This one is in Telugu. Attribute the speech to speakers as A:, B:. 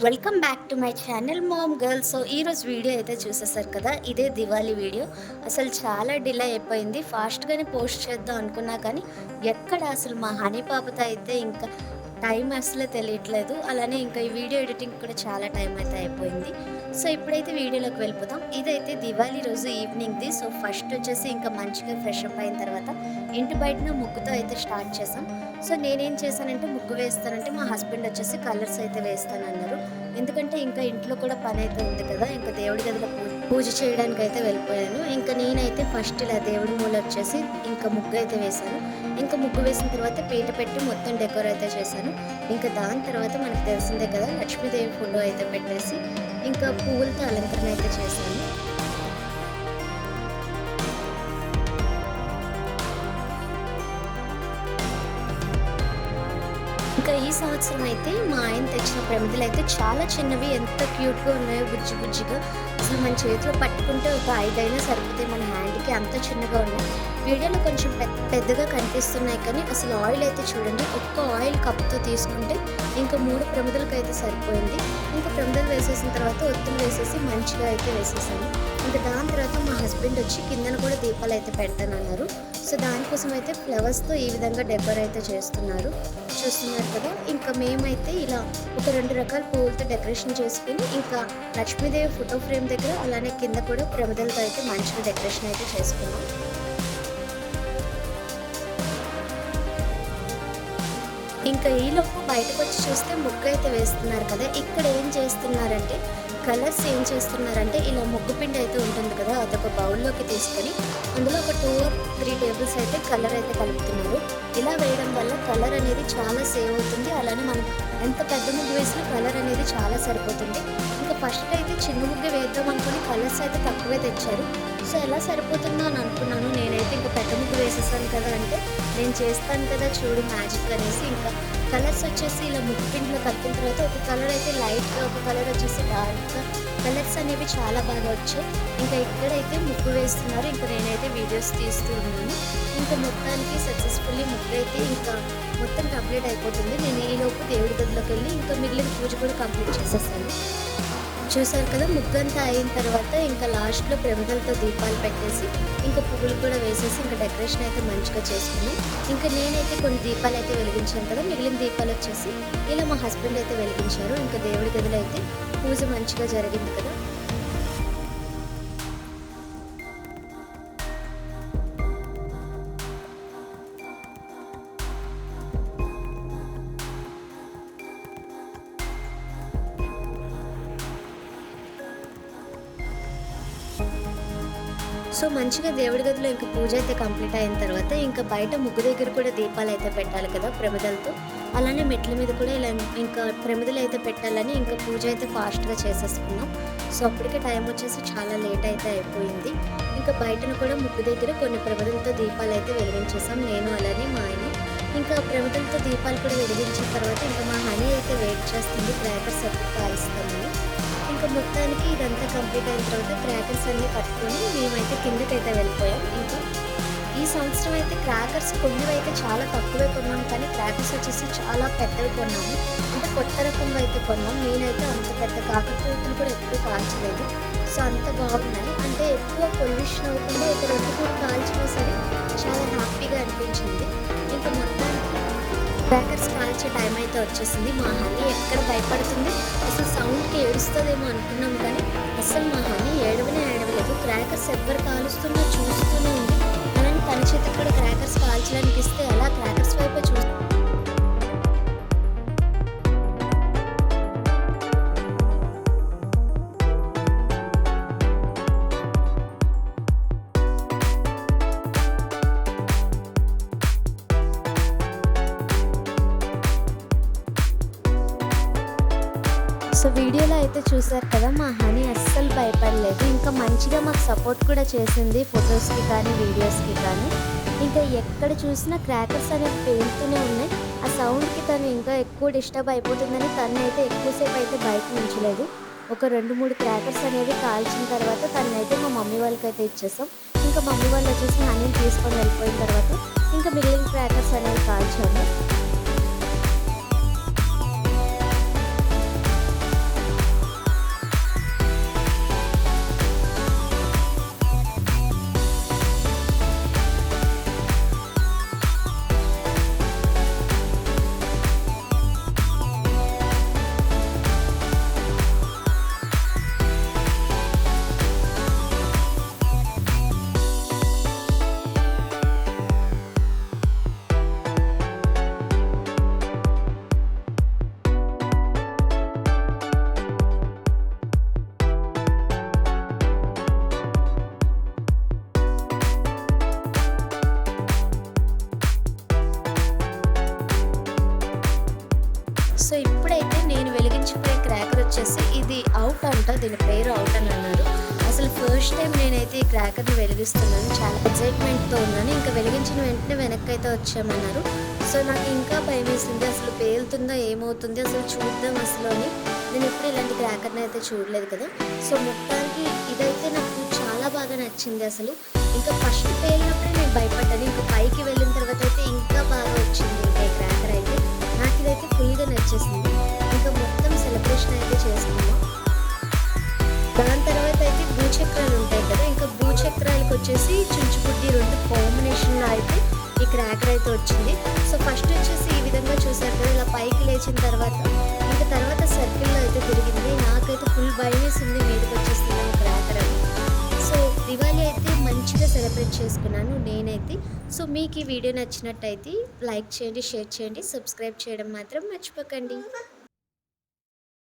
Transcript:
A: Welcome back to my channel mom girl so ఈరోజు వీడియో అయితే చూసేసారు కదా? ఇదే దివాళీ వీడియో అసలు చాలా డిలే అయిపోయింది. ఫాస్ట్గానే పోస్ట్ చేద్దాం అనుకున్నా కానీ ఎక్కడ అసలు మా హనీ పాపతో అయితే ఇంకా టైం అసలు తెలియట్లేదు. అలానే ఇంకా ఈ వీడియో ఎడిటింగ్ కూడా చాలా టైం అయితే అయిపోయింది. సో ఇప్పుడైతే వీడియోలోకి వెళ్ళిపోతాం ఇదైతే దివాళీ రోజు ఈవినింగ్ది సో ఫస్ట్ వచ్చేసి ఇంకా మంచిగా ఫ్రెష్ అప్ అయిన తర్వాత ఇంటి బయటన ముగ్గుతో అయితే స్టార్ట్ చేసాం. సో నేనేం చేశానంటే ముగ్గు వేస్తానంటే మా హస్బెండ్ వచ్చేసి కలర్స్ అయితే వేస్తానన్నారు. ఎందుకంటే ఇంకా ఇంట్లో కూడా పని అయితే ఉంది కదా. ఇంకా దేవుడి గదిలో పూజ పూజ చేయడానికి అయితే వెళ్ళిపోయాను. ఇంకా నేనైతే ఫస్ట్ ఇలా దేవుడి మూల వచ్చేసి ఇంకా ముగ్గు అయితే వేశాను. ఇంకా ముగ్గు వేసిన తర్వాత పీట పెట్టి మొత్తం డెకోర్ అయితే చేశాను. ఇంకా దాని తర్వాత మనకు తెలిసిందే కదా లక్ష్మీదేవి ఫోటో అయితే పెట్టేసి ఇంకా పువ్వులతో అలంకరణ అయితే చేశాను. ఇంకా ఈ సంవత్సరం అయితే మా ఆయన తెచ్చిన ప్రమిదలు అయితే చాలా చిన్నవి ఎంత క్యూట్గా ఉన్నాయో బుజ్జి బుజ్జిగా. అసలు మన చేతిలో పట్టుకుంటే ఒక ఐదైనా సరిపోతాయి మన హ్యాండ్కి. అంత చిన్నగా ఉన్నాయి. వీడియోలో కొంచెం పెద్ద పెద్దగా కనిపిస్తున్నాయి కానీ అసలు ఆయిల్ అయితే చూడండి. ఒక్క ఆయిల్ కప్తో తీసుకుంటే ఇంకా మూడు ప్రమిదలకు అయితే సరిపోయింది. ఇంకా ప్రమిదలు వేసేసిన తర్వాత ఒత్తులు వేసేసి మంచిగా అయితే వేసేసాను. ఇంకా దాని తర్వాత మా హస్బెండ్ వచ్చి కిందన కూడా దీపాలు అయితే పెడతానన్నారు. సో దానికోసం అయితే ఫ్లవర్స్తో ఈ విధంగా డెకర్ అయితే చేస్తున్నారు. చూస్తున్నారు కదా? ఇంకా మేమైతే ఇలా ఒక రెండు రకాల పువ్వులతో డెకరేషన్ చేసుకుని ఇంకా లక్ష్మీదేవి ఫోటో ఫ్రేమ్ దగ్గర అలానే కింద కూడా ప్రమిదలతో అయితే మంచిగా డెకరేషన్ అయితే చేసుకున్నాం. ఇంకా ఈలోపు బయటకు వచ్చి చూస్తే ముగ్గు అయితే వేస్తున్నారు కదా ఇక్కడ ఏం చేస్తున్నారంటే కలర్స్ ఏం చేస్తున్నారంటే ఇలా ముగ్గు పిండి అయితే ఉంటుంది కదా అదొక బౌల్లోకి తీసుకొని అందులో ఒక టూ త్రీ టేబుల్స్ అయితే కలర్ అయితే కలుపుతున్నారు. ఇలా వేయడం వల్ల కలర్ అనేది చాలా సేవ్ అవుతుంది. అలానే మనం ఎంత పెద్ద ముగ్గు వేసినా కలర్ అనేది చాలా సరిపోతుంది. ఇంకా ఫస్ట్ అయితే చిన్న ముగ్గు వేద్దాం అనుకుని కలర్స్ అయితే తక్కువే తెచ్చారు. సో ఎలా సరిపోతుందో అని అనుకున్నాను. నేనైతే ఇంకా పెద్ద ముగ్గు వేసేసాను కదా అంటే నేను చేస్తాను కదా చూడు మ్యాజిక్ అనేసి. ఇంకా కలర్స్ వచ్చేసి ఇలా ముగ్గు కలిపిన తర్వాత ఒక కలర్ అయితే లైట్గా ఒక కలర్ వచ్చేసి డార్క్గా కలర్స్ అనేవి చాలా బాగా వచ్చాయి. ఇంకా ఇక్కడైతే ముగ్గు వేస్తున్నారు. ఇంకా నేనైతే వీడియోస్ తీస్తూ ఉన్నాను. ఇంకా మొత్తానికి సక్సెస్ఫుల్లీ ముగ్గు అయితే ఇంకా మొత్తం కంప్లీట్ అయిపోతుంది. నేను ఈలోపు దేవుడి గదిలోకి వెళ్ళి ఇంకా మిగిలిన పూజ కూడా కంప్లీట్ చేసేసాను చూసారు కదా ముగ్గంతా అయిన తర్వాత ఇంకా లాస్ట్లో ప్రమిదలతో దీపాలు పెట్టేసి ఇంకా పువ్వులు కూడా వేసేసి ఇంకా డెకరేషన్ అయితే మంచిగా చేసుకుని ఇంకా నేనైతే కొన్ని దీపాలు అయితే వెలిగించాను కదా మిగిలిన దీపాలు వచ్చేసి ఇలా మా హస్బెండ్ అయితే వెలిగించారు. ఇంకా దేవుడి గదిలో అయితే పూజ మంచిగా జరిగింది కదా. సో మంచిగా దేవుడి గదిలో ఇంకా పూజ అయితే కంప్లీట్ అయిన తర్వాత ఇంకా బయట ముగ్గు దగ్గర కూడా దీపాలు అయితే పెట్టాలి కదా ప్రమిదలతో. అలానే మెట్ల మీద కూడా ఇలా ఇంకా ప్రమిదలు అయితే పెట్టాలని ఇంకా పూజ అయితే ఫాస్ట్గా చేసేసుకున్నాం. సో అప్పటికే టైం వచ్చేసి చాలా లేట్ అయితే అయిపోయింది. ఇంకా బయటను కూడా ముగ్గు దగ్గర కొన్ని ప్రమిదలతో దీపాలు అయితే వెలిగించేసాం. నేను అలానే మా ఆయన. ఇంకా ప్రమిదలతో దీపాలు కూడా వెలిగించిన తర్వాత ఇంకా మా హనీ అయితే వెయిట్ చేస్తుంది. క్రాకర్స్ ఎప్పుడు కాలుస్తామని ఇంకా మొత్తానికి ఇదంతా కంప్లీట్ అయిన తర్వాత క్రాకర్స్ అన్ని పట్టుకొని మేమైతే కిందకైతే వెళ్ళిపోయాం. ఇంకా ఈ సంవత్సరం అయితే క్రాకర్స్ కొన్ని అయితే చాలా తక్కువే కొన్నాం కానీ క్రాకర్స్ వచ్చేసి చాలా పెద్దవి కొన్నాము. అంటే కొత్త రకంగా అయితే కొన్నాం. నేనైతే అంత పెద్ద కాకరపూతలు కూడా ఎప్పుడు కాల్చలేదు. సో అంత బాగున్నాయి. అంటే ఎక్కువ పొల్యూషన్ అవ్వకుండా ఒక రెండు కూడా కాల్చినా సరే చాలా హ్యాపీగా అనిపించింది. ఇంకా మొత్తానికి క్రాకర్స్ కాల్చే టైం అయితే వచ్చేసింది. మా హనీ ఎక్కడ భయపడుతుంది? అసలు సౌండ్కి ఏడుస్తుందేమో అనుకున్నాం కానీ అసలు మా హనీ ఏడవనే ఏడవలేదు. క్రాకర్స్ ఎవ్వరు కాలుస్తున్నా చూస్తూనే ఉంది. అలానే తన చేతికి కూడా క్రాకర్స్ కాల్చడానికి ఇస్తే అలా క్రాకర్స్ వైపు చూస్తుంది సో వీడియోలో అయితే చూసారు కదా మా హనీ అస్సలు భయపడలేదు. ఇంకా మంచిగా మాకు సపోర్ట్ కూడా చేసింది ఫొటోస్కి కానీ వీడియోస్కి కానీ. ఇంకా ఎక్కడ చూసినా క్రాకర్స్ అనేవి పేలుతూనే ఉన్నాయి. ఆ సౌండ్కి తను ఇంకా ఎక్కువ డిస్టర్బ్ అయిపోతుందని తను అయితే ఎక్కువసేపు అయితే బయట ఉంచలేదు. ఒక రెండు మూడు క్రాకర్స్ అనేది కాల్చిన తర్వాత తను అయితే మా మమ్మీ వాళ్ళకి అయితే ఇచ్చేసాం. ఇంకా మమ్మీ వాళ్ళు వచ్చేసి హనీని తీసుకొని వెళ్ళిపోయిన తర్వాత ఇంకా మిగిలిన క్రాకర్స్ అనేవి కాల్చాము. సో ఇప్పుడైతే నేను వెలిగించుకునే క్రాకర వచ్చేసి ఇది అవుట్ అంట దీని పేరు అవుట్ అని అన్నారు. అసలు ఫస్ట్ టైం నేనైతే ఈ క్రాకర్ని వెలిగిస్తున్నాను. చాలా ఎక్సైట్మెంట్తో ఉన్నాను. ఇంకా వెలిగించిన వెంటనే వెనక్కి అయితే వచ్చామన్నారు. సో నాకు ఇంకా భయం వేసింది అసలు పేలుతుందో ఏమవుతుంది అసలు చూద్దాం అసలు అని నేను ఎప్పుడు ఇలాంటి క్రాకర్ని అయితే చూడలేదు కదా. సో మొత్తానికి ఇదైతే నాకు చాలా బాగా నచ్చింది అసలు. ఇంకా ఫస్ట్ పేలినప్పుడే నేను భయపడ్డాను. వచ్చేసింది. ఇంకా మొత్తం సెలబ్రేషన్ అయితే చేసుకున్నాం. దాని తర్వాత అయితే భూచక్రాలు ఉంటాయి కదా ఇంకా భూచక్రాలకు వచ్చేసి చుంచుబుడ్డి రెండు కాంబినేషన్లో అయితే ఈ క్రాకర్ అయితే వచ్చింది. సో ఫస్ట్ వచ్చేసి ఈ విధంగా చూసారు కదా ఇలా పైకి లేచిన తర్వాత ఇంకా తర్వాత సర్కిల్లో అయితే తిరిగింది. నాకైతే ఫుల్ భయం వేసింది మీదకి వచ్చేసింది. సెలబ్రేట్ చేసుకున్నాను నేనైతే. సో మీకు ఈ వీడియో నచ్చినట్టయితే లైక్ చేయండి షేర్ చేయండి సబ్స్క్రైబ్ చేయడం మాత్రం మర్చిపోకండి.